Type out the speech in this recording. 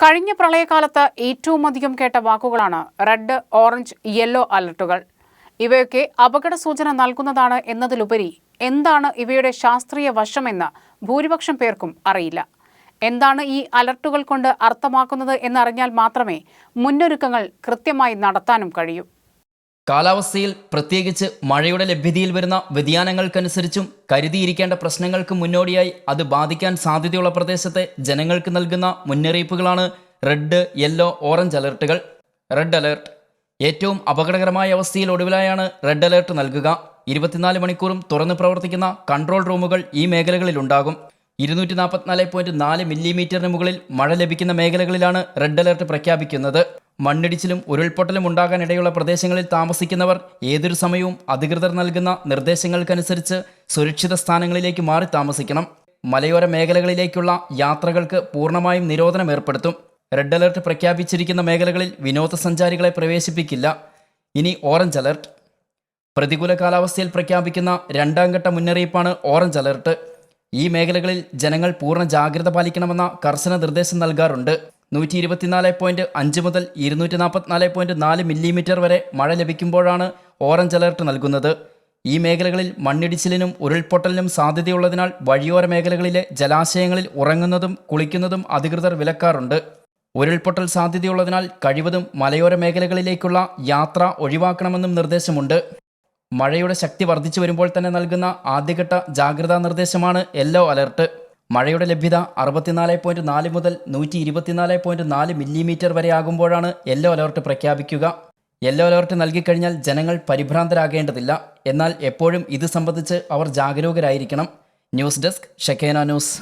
കഴിഞ്ഞ പ്രളയകാലത്ത് ഏറ്റവും അധികം കേട്ട വാക്കുകളാണ് റെഡ് ഓറഞ്ച് യെല്ലോ അലർട്ടുകൾ. ഇവയൊക്കെ അപകട സൂചന നൽകുന്നതാണ് എന്നതിലുപരി എന്താണ് ഇവയുടെ ശാസ്ത്രീയ വശമെന്ന് ഭൂരിപക്ഷം പേർക്കും അറിയില്ല. എന്താണ് ഈ അലർട്ടുകൾ കൊണ്ട് അർത്ഥമാക്കുന്നത് എന്നറിഞ്ഞാൽ മാത്രമേ മുന്നൊരുക്കങ്ങൾ കൃത്യമായി നടത്താനും കഴിയൂ. കാലാവസ്ഥയിൽ പ്രത്യേകിച്ച് മഴയുടെ ലഭ്യതയിൽ വരുന്ന വ്യതിയാനങ്ങൾക്കനുസരിച്ചും കരുതിയിരിക്കേണ്ട പ്രശ്നങ്ങൾക്ക് മുന്നോടിയായി അത് ബാധിക്കാൻ സാധ്യതയുള്ള പ്രദേശത്തെ ജനങ്ങൾക്ക് നൽകുന്ന മുന്നറിയിപ്പുകളാണ് red yellow orange അലർട്ടുകൾ. Red alert. ഏറ്റവും അപകടകരമായ അവസ്ഥയിൽ ഒടുവിലായാണ് റെഡ് അലർട്ട് നൽകുക. ഇരുപത്തിനാല് മണിക്കൂറും തുറന്നു പ്രവർത്തിക്കുന്ന കൺട്രോൾ റൂമുകൾ ഈ മേഖലകളിൽ ഉണ്ടാകും ഇരുന്നൂറ്റി നാൽപ്പത്തിനാല് പോയിന്റ് നാല് മില്ലിമീറ്ററിന് മുകളിൽ മഴ ലഭിക്കുന്ന മേഖലകളിലാണ് റെഡ് അലർട്ട് പ്രഖ്യാപിക്കുന്നത്. മണ്ണിടിച്ചിലും ഉരുൾപൊട്ടലും ഉണ്ടാകാനിടയുള്ള പ്രദേശങ്ങളിൽ താമസിക്കുന്നവർ ഏതൊരു സമയവും അധികൃതർ നൽകുന്ന നിർദ്ദേശങ്ങൾക്കനുസരിച്ച് സുരക്ഷിത സ്ഥാനങ്ങളിലേക്ക് മാറി താമസിക്കണം. മലയോര മേഖലകളിലേക്കുള്ള യാത്രകൾക്ക് പൂർണമായും നിരോധനം ഏർപ്പെടുത്തും. റെഡ് അലർട്ട് പ്രഖ്യാപിച്ചിരിക്കുന്ന മേഖലകളിൽ വിനോദസഞ്ചാരികളെ പ്രവേശിപ്പിക്കില്ല. ഇനി ഓറഞ്ച് അലർട്ട്. പ്രതികൂല കാലാവസ്ഥയിൽ പ്രഖ്യാപിക്കുന്ന രണ്ടാം ഘട്ട മുന്നറിയിപ്പാണ് ഓറഞ്ച് അലർട്ട്. ഈ മേഖലകളിൽ ജനങ്ങൾ പൂർണ ജാഗ്രത പാലിക്കണമെന്ന കർശന നിർദ്ദേശം നൽകാറുണ്ട്. നൂറ്റി ഇരുപത്തിനാല് പോയിന്റ് അഞ്ച് മുതൽ ഇരുന്നൂറ്റി നാൽപ്പത്തിനാല് പോയിന്റ് നാല് മില്ലിമീറ്റർ വരെ മഴ ലഭിക്കുമ്പോഴാണ് ഓറഞ്ച് അലർട്ട് നൽകുന്നത്. ഈ മേഖലകളിൽ മണ്ണിടിച്ചിലിനും ഉരുൾപൊട്ടലിനും സാധ്യതയുള്ളതിനാൽ വഴിയോര മേഖലകളിലെ ജലാശയങ്ങളിൽ ഉറങ്ങുന്നതും കുളിക്കുന്നതും അധികൃതർ വിലക്കാറുണ്ട്. ഉരുൾപൊട്ടൽ സാധ്യതയുള്ളതിനാൽ കഴിവതും മലയോര മേഖലകളിലേക്കുള്ള യാത്ര ഒഴിവാക്കണമെന്നും നിർദ്ദേശമുണ്ട്. മഴയുടെ ശക്തി വർദ്ധിച്ചു വരുമ്പോൾ തന്നെ നൽകുന്ന ആദ്യഘട്ട ജാഗ്രതാ നിർദ്ദേശമാണ് യെല്ലോ അലർട്ട്. മഴയുടെ ലഭ്യത അറുപത്തിനാല് പോയിന്റ് നാല് മുതൽ നൂറ്റി ഇരുപത്തിനാല് പോയിന്റ് നാല് മില്ലിമീറ്റർ വരെ ആകുമ്പോഴാണ് യെല്ലോ അലർട്ട് പ്രഖ്യാപിക്കുക. യെല്ലോ അലർട്ട് നൽകിക്കഴിഞ്ഞാൽ ജനങ്ങൾ പരിഭ്രാന്തരാകേണ്ടതില്ല. എന്നാൽ എപ്പോഴും ഇത് സംബന്ധിച്ച് അവർ ജാഗരൂകരായിരിക്കണം. News desk Shekena news.